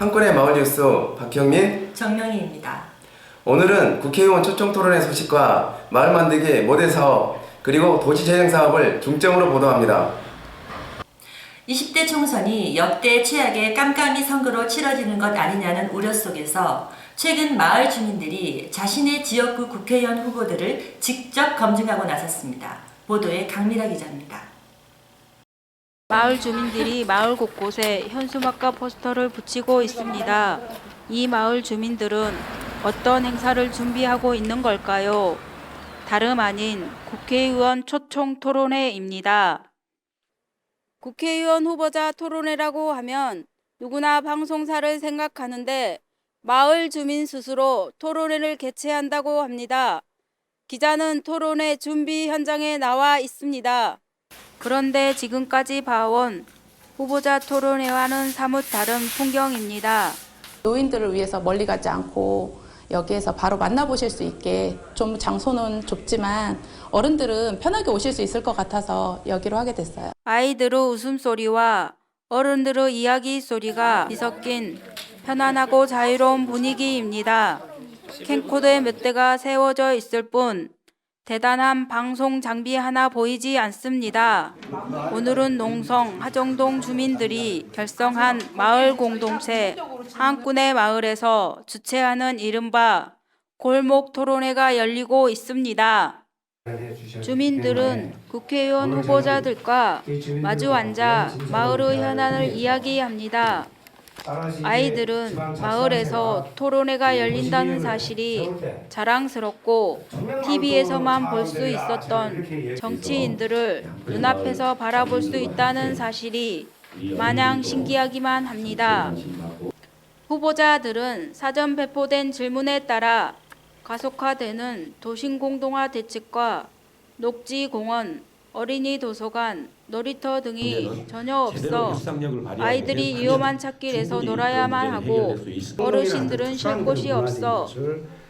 한권의 마을 뉴스 박형민. 정명희입니다. 오늘은 국회의원 초청 토론회 소식과 마을 만들기 모델 사업 그리고 도시 재생 사업을 중점으로 보도합니다. 20대 총선이 역대 최악의 깜깜이 선거로 치러지는 것 아니냐는 우려 속에서 최근 마을 주민들이 자신의 지역구 국회의원 후보들을 직접 검증하고 나섰습니다. 보도에 강미라 기자입니다. 마을 주민들이 마을 곳곳에 현수막과 포스터를 붙이고 있습니다. 이 마을 주민들은 어떤 행사를 준비하고 있는 걸까요? 다름 아닌 국회의원 초청 토론회입니다. 국회의원 후보자 토론회라고 하면 누구나 방송사를 생각하는데 마을 주민 스스로 토론회를 개최한다고 합니다. 기자는 토론회 준비 현장에 나와 있습니다. 그런데 지금까지 봐온 후보자 토론회와는 사뭇 다른 풍경입니다. 노인들을 위해서 멀리 가지 않고 여기에서 바로 만나보실 수 있게 좀 장소는 좁지만 어른들은 편하게 오실 수 있을 것 같아서 여기로 하게 됐어요. 아이들의 웃음소리와 어른들의 이야기 소리가 뒤섞인 편안하고 자유로운 분위기입니다. 캠코더에 몇 대가 세워져 있을 뿐 대단한 방송 장비 하나 보이지 않습니다. 오늘은 농성 하정동 주민들이 결성한 마을 공동체 한꾼의 마을에서 주최하는 이른바 골목 토론회가 열리고 있습니다. 주민들은 국회의원 후보자들과 마주 앉아 마을의 현안을 이야기합니다. 아이들은 마을에서 토론회가 열린다는 사실이 자랑스럽고 TV에서만 볼 수 있었던 정치인들을 눈앞에서 바라볼 수 있다는 사실이 마냥 신기하기만 합니다. 후보자들은 사전 배포된 질문에 따라 가속화되는 도심공동화 대책과 녹지공원, 어린이 도서관, 놀이터 등이 전혀 없어 아이들이 위험한 찾길에서 놀아야만 하고 어르신들은 쉴 곳이 없어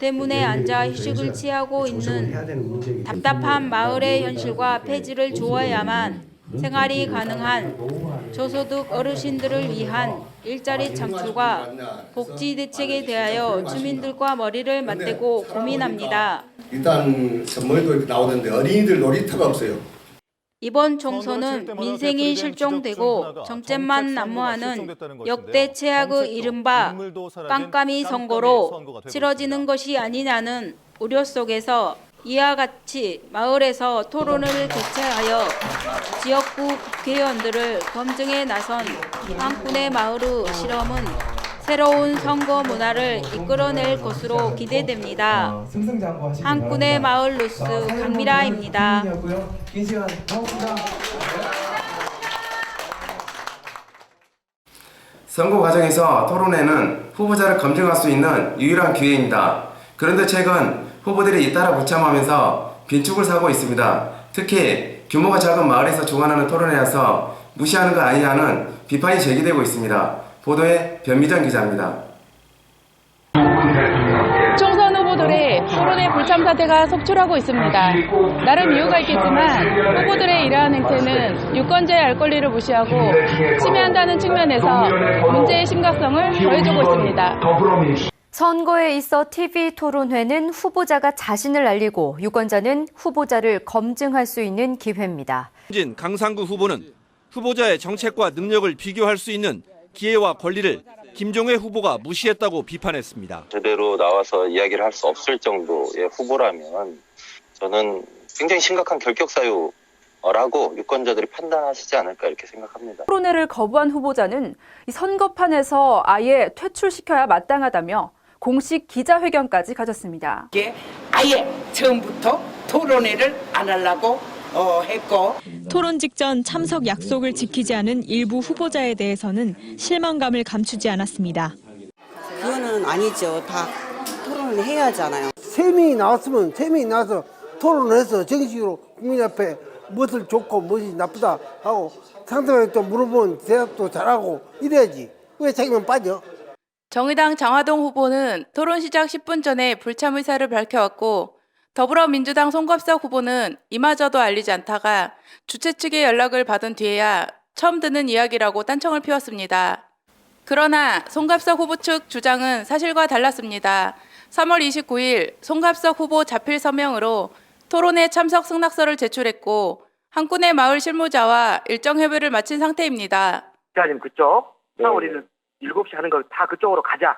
때문에 앉아 휴식을 취하고 있는 답답한 마을의 현실과 폐지를 주어야만 생활이 가능한 저소득 어르신들을 위한 일자리 창출과 복지 대책에 대하여 주민들과 머리를 맞대고 고민합니다. 일단 선물도 나오는데 어린이들 놀이터가 없어요. 이번 총선은 민생이 실종되고 정책만 난무하는 역대 최악의 이른바 깜깜이 선거로 치러지는 것이 아니냐는 우려 속에서 이와 같이 마을에서 토론을 개최하여 지역구 국회의원들을 검증에 나선 한군의 마을의 실험은 새로운 선거 문화를 이끌어낼 것으로 기대됩니다. 한군의 마을 뉴스 강미라입니다. 선거 과정에서 토론회는 후보자를 검증할 수 있는 유일한 기회입니다. 그런데 최근 후보들이 잇따라 무참하면서 빈축을 사고 있습니다. 특히 규모가 작은 마을에서 주관하는 토론회라서 무시하는 것 아니냐는 비판이 제기되고 있습니다. 보도에 변미정 기자입니다. 총선 후보들의 토론회 불참 사태가 속출하고 있습니다. 나름 이유가 있겠지만 후보들의 이러한 행태는 유권자의 알 권리를 무시하고 침해한다는 측면에서 문제의 심각성을 더해주고 있습니다. 선거에 있어 TV 토론회는 후보자가 자신을 알리고 유권자는 후보자를 검증할 수 있는 기회입니다. 진 강상구 후보는 후보자의 정책과 능력을 비교할 수 있는 기회와 권리를 김종회 후보가 무시했다고 비판했습니다. 제대로 나와서 이야기를 할 수 없을 정도의 후보라면 저는 굉장히 심각한 결격 사유 라고 유권자들이 판단하시지 않을까 이렇게 생각합니다. 토론회를 거부한 후보자는 이 선거판에서 아예 퇴출시켜야 마땅하다며 공식 기자회견까지 가졌습니다. 이게 아예 처음부터 토론회를 안 하려고 어, 했고 토론 직전 참석 약속을 지키지 않은 일부 후보자에 대해서는 실망감을 감추지 않았습니다. 그거는 아니죠. 다 토론을 해야 하잖아요. 세 명이 나왔으면 세 명이 나와서 토론을 해서 정식으로 국민 앞에 무엇을 좋고 무엇이 나쁘다 하고 상대방이 또 물어보면 대답도 잘하고 이래야지. 왜 자기만 빠져? 정의당 장화동 후보는 토론 시작 10분 전에 불참 의사를 밝혀왔고 더불어민주당 송갑석 후보는 이마저도 알리지 않다가 주최 측의 연락을 받은 뒤에야 처음 듣는 이야기라고 딴청을 피웠습니다. 그러나 송갑석 후보 측 주장은 사실과 달랐습니다. 3월 29일 송갑석 후보 자필 서명으로 토론회 참석 승낙서를 제출했고 한군의 마을 실무자와 일정 협의를 마친 상태입니다. 기자님 그쪽 4월 1일 7시 하는 거 다 그쪽으로 가자.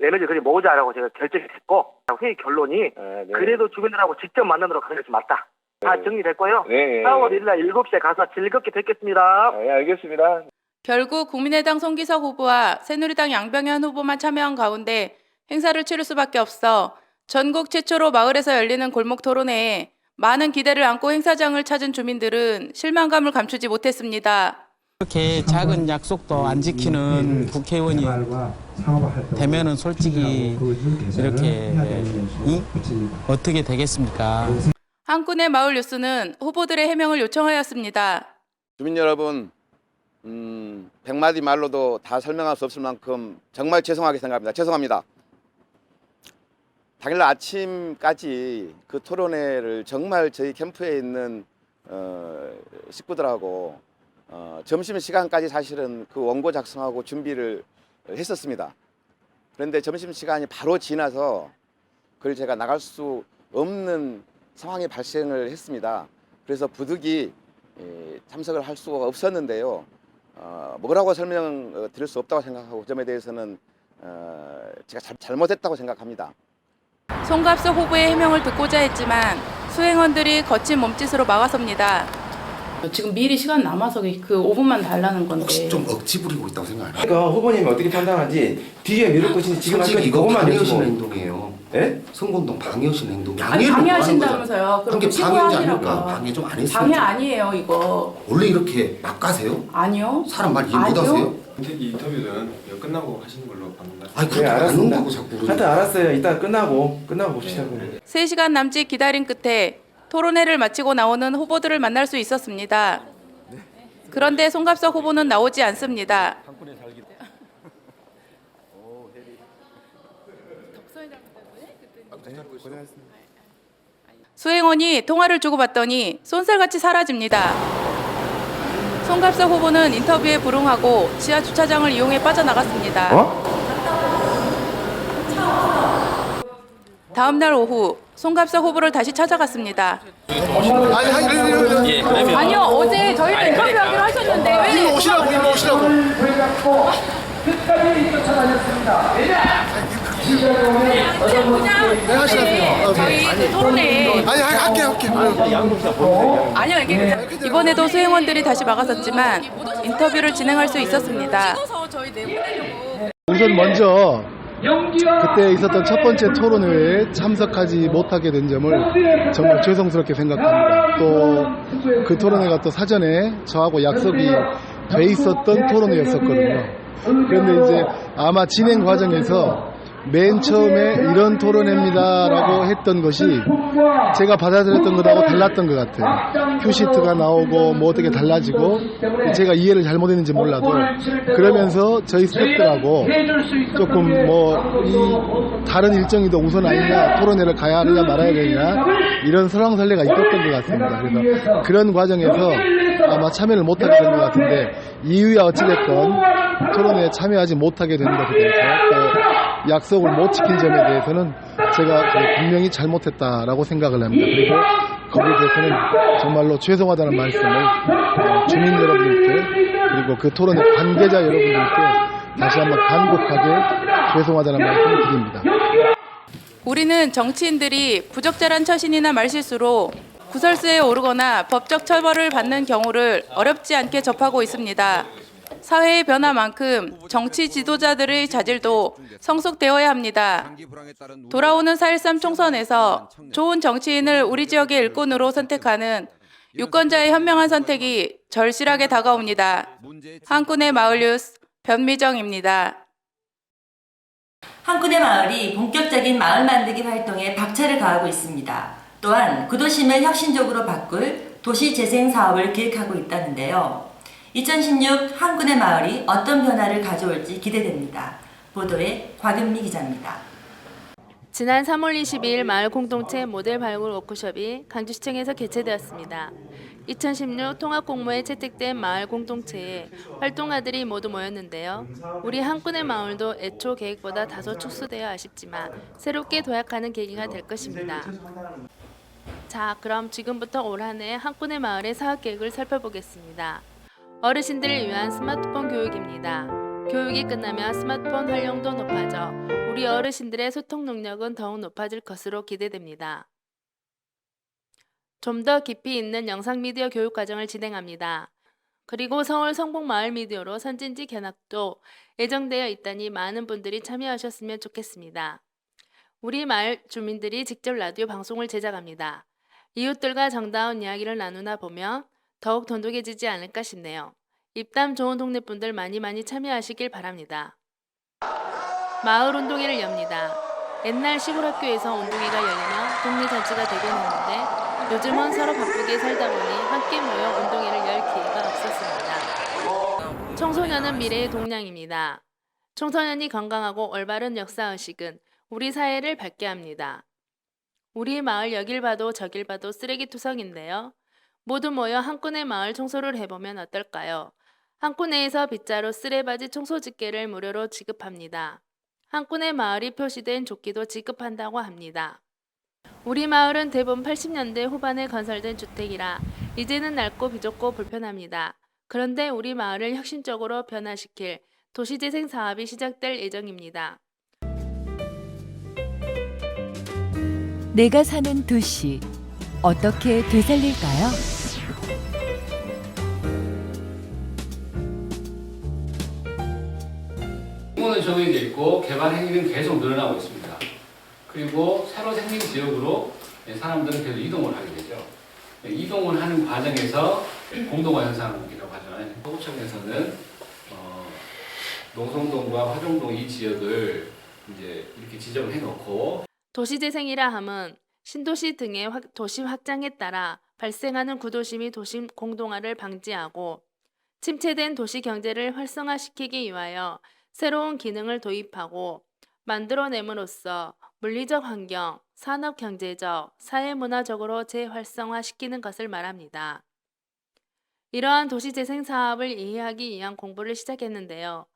에너지 그리 모으자라고 제가 결정했고 회의 결론이 그래도 주민들하고 직접 만나도록 하는 것이 맞다. 다 정리됐고요. 네. 4월 1일 날 7시에 가서 즐겁게 뵙겠습니다. 네, 알겠습니다. 결국 국민의당 송기석 후보와 새누리당 양병현 후보만 참여한 가운데 행사를 치를 수밖에 없어 전국 최초로 마을에서 열리는 골목 토론회에 많은 기대를 안고 행사장을 찾은 주민들은 실망감을 감추지 못했습니다. 이렇게 작은 약속도 안 지키는 국회의원이 되면은 솔직히 이렇게 이? 어떻게 되겠습니까? 한군의 마을 뉴스는 후보들의 해명을 요청하였습니다. 주민 여러분, 음, 백마디 말로도 다 설명할 수 없을 만큼 정말 죄송하게 생각합니다. 죄송합니다. 당일날 아침까지 그 토론회를 정말 저희 캠프에 있는 어, 식구들하고 어, 점심 시간까지 사실은 그 원고 작성하고 준비를 했었습니다. 그런데 점심 시간이 바로 지나서 그걸 제가 나갈 수 없는 상황이 발생을 했습니다. 그래서 부득이 예, 참석을 할 수가 없었는데요. 어, 뭐라고 설명 어, 드릴 수 없다고 생각하고 그 점에 대해서는 어, 제가 잘, 잘못했다고 생각합니다. 송갑석 후보의 해명을 듣고자 했지만 수행원들이 거친 몸짓으로 막아섭니다. 지금 미리 시간 남아서 그 5분만 달라는 건데. 혹시 좀 억지 부리고 있다고 생각해요? 그러니까 후보님이 어떻게 판단하지 뒤에 미룰 것인지 지금 할 솔직히 건 이거 그것만 여쭤보고. 행동이에요. 예? 선거운동 방해하신 행동. 아니 방해하신다면서요. 그럼 그게 신고하시라고요. 방해인지 아닙니까? 방해 좀안 했어요. 방해 아니에요 이거. 원래 이렇게 막 가세요? 아니요. 사람 말 이해 못 아니요. 하세요? 이 인터뷰는 끝나고 하시는 걸로. 아니 네, 그렇게 안 알았습니다. 온다고 자꾸 그러죠. 하여튼 알았어요. 이따 끝나고 끝나고 봅시다. 그럼. 3시간 남짓 기다린 끝에 토론회를 마치고 나오는 후보들을 만날 수 있었습니다. 그런데 송갑석 후보는 나오지 않습니다. 수행원이 통화를 주고받더니 쏜살같이 사라집니다. 송갑석 후보는 인터뷰에 불응하고 지하 주차장을 이용해 빠져나갔습니다. 다음 날 오후 송갑석 후보를 다시 찾아갔습니다. 아니요 어제 저희도 인터뷰하기로 하셨는데 왜? 일로 오시라고 일로 오시라고. 네, 하시라고요. 저희 그 토론회 아니 아니 할게 할게. 아니요 이게 이번에도 수행원들이 다시 막아섰지만 인터뷰를 진행할 수 있었습니다. 우선 먼저 그때 있었던 첫 번째 토론회에 참석하지 못하게 된 점을 정말 죄송스럽게 생각합니다. 또 그 토론회가 또 사전에 저하고 약속이 돼 있었던 토론회였었거든요. 그런데 이제 아마 진행 과정에서 맨 처음에 이런 토론회입니다라고 했던 것이 제가 받아들였던 것하고 달랐던 것 같아요. 큐시트가 나오고 뭐 어떻게 달라지고 제가 이해를 잘못했는지 몰라도 그러면서 저희 스태프들하고 조금 뭐이 다른 일정이 더 우선 아니냐 토론회를 가야 하느냐 말아야 되느냐 이런 설왕설래가 있었던 것 같습니다. 그래서 그런 과정에서 아마 참여를 못하게 된 것 같은데 이유야 어찌됐건 토론회에 참여하지 못하게 된 것에 대해서 또 약속을 못 지킨 점에 대해서는 제가 그 분명히 잘못했다라고 생각을 합니다. 그리고 거기에 대해서는 정말로 죄송하다는 말씀을 어, 주민 여러분들께 그리고 그 토론회 관계자 여러분들께 다시 한번 간곡하게 죄송하다는 말씀을 드립니다. 우리는 정치인들이 부적절한 처신이나 말실수로 구설수에 오르거나 법적 처벌을 받는 경우를 어렵지 않게 접하고 있습니다. 사회의 변화만큼 정치 지도자들의 자질도 성숙되어야 합니다. 돌아오는 4.13 총선에서 좋은 정치인을 우리 지역의 일꾼으로 선택하는 유권자의 현명한 선택이 절실하게 다가옵니다. 한군의 마을 뉴스 변미정입니다. 한군의 마을이 본격적인 마을 만들기 활동에 박차를 가하고 있습니다. 또한 구도심을 혁신적으로 바꿀 도시 재생 사업을 기획하고 있다는데요. 2016 한군의 마을이 어떤 변화를 가져올지 기대됩니다. 보도에 곽은미 기자입니다. 지난 3월 22일 마을 공동체 모델 발굴 워크숍이 강주시청에서 개최되었습니다. 2016 통합공모에 채택된 마을 공동체에 활동가들이 모두 모였는데요. 우리 한꾼의 마을도 애초 계획보다 다소 축소되어 아쉽지만 새롭게 도약하는 계기가 될 것입니다. 자, 그럼 지금부터 올 한해 한꾼의 마을의 사업 계획을 살펴보겠습니다. 어르신들을 위한 스마트폰 교육입니다. 교육이 끝나면 스마트폰 활용도 높아져 우리 어르신들의 소통 능력은 더욱 높아질 것으로 기대됩니다. 좀 더 깊이 있는 영상 미디어 교육 과정을 진행합니다. 그리고 서울 성북마을 미디어로 선진지 견학도 예정되어 있다니 많은 분들이 참여하셨으면 좋겠습니다. 우리 마을 주민들이 직접 라디오 방송을 제작합니다. 이웃들과 정다운 이야기를 나누나 보면 더욱 돈독해지지 않을까 싶네요. 입담 좋은 동네 분들 많이 많이 참여하시길 바랍니다. 마을 운동회를 엽니다. 옛날 시골 학교에서 운동회가 열리면 동네 잔치가 되곤 했는데 요즘은 서로 바쁘게 살다 보니 함께 모여 운동회를 열 기회가 없었습니다. 청소년은 미래의 동량입니다. 청소년이 건강하고 올바른 역사의식은 우리 사회를 밝게 합니다. 우리 마을 여길 봐도 저길 봐도 쓰레기 투성인데요. 모두 모여 한꾼의 마을 청소를 해보면 어떨까요? 한꾼회에서 빗자루 쓰레바지 청소 집게를 무료로 지급합니다. 한꾼의 마을이 표시된 조끼도 지급한다고 합니다. 우리 마을은 대부분 80년대 후반에 건설된 주택이라 이제는 낡고 비좁고 불편합니다. 그런데 우리 마을을 혁신적으로 변화시킬 도시재생 사업이 시작될 예정입니다. 내가 사는 도시 어떻게 되살릴까요? 공원은 정해져 있고 개발 행위는 계속 늘어나고 있습니다. 그리고 새로 생긴 지역으로 사람들은 계속 이동을 하게 되죠. 이동을 하는 과정에서 공동화 현상이라고 하잖아요. 서구청에서는 어, 농성동과 화종동 이 지역을 이제 이렇게 지정을 해놓고 도시재생이라 함은 신도시 등의 확- 도시 확장에 따라 발생하는 구도심이 도심 공동화를 방지하고 침체된 도시 경제를 활성화시키기 위하여 새로운 기능을 도입하고 만들어냄으로써 물리적 환경, 산업 경제적, 사회 문화적으로 재활성화시키는 것을 말합니다. 이러한 도시 재생 사업을 이해하기 위한 공부를 시작했는데요.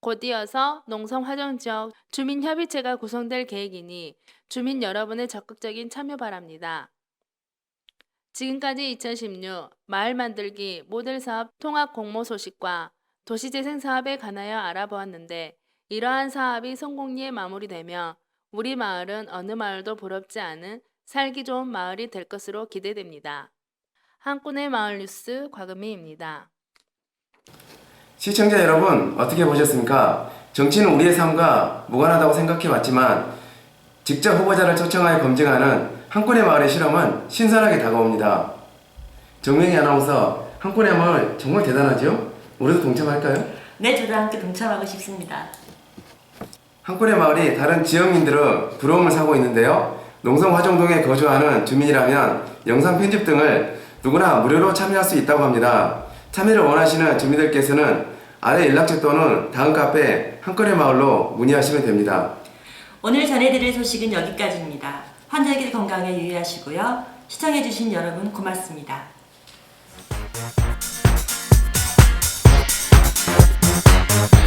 곧 이어서 농성 화정 지역 주민협의체가 구성될 계획이니 주민 여러분의 적극적인 참여 바랍니다. 지금까지 2016 마을 만들기 모델 사업 통합 공모 소식과 도시재생 사업에 관하여 알아보았는데 이러한 사업이 성공리에 마무리되며 우리 마을은 어느 마을도 부럽지 않은 살기 좋은 마을이 될 것으로 기대됩니다. 한꾼의 마을 뉴스 곽은미입니다. 시청자 여러분 어떻게 보셨습니까? 정치는 우리의 삶과 무관하다고 생각해 왔지만 직접 후보자를 초청하여 검증하는 한꾼의 마을의 실험은 신선하게 다가옵니다. 정명희 아나운서 한꾼의 마을 정말 대단하죠? 우리도 동참할까요? 네, 저도 함께 동참하고 싶습니다. 한꾼의 마을이 다른 지역민들의 부러움을 사고 있는데요. 농성 화정동에 거주하는 주민이라면 영상 편집 등을 누구나 무료로 참여할 수 있다고 합니다. 참여를 원하시는 주민들께서는 아래 연락처 또는 다음 카페 한건의 마을로 문의하시면 됩니다. 오늘 전해드릴 소식은 여기까지입니다. 환절기 건강에 유의하시고요. 시청해주신 여러분 고맙습니다. Peace.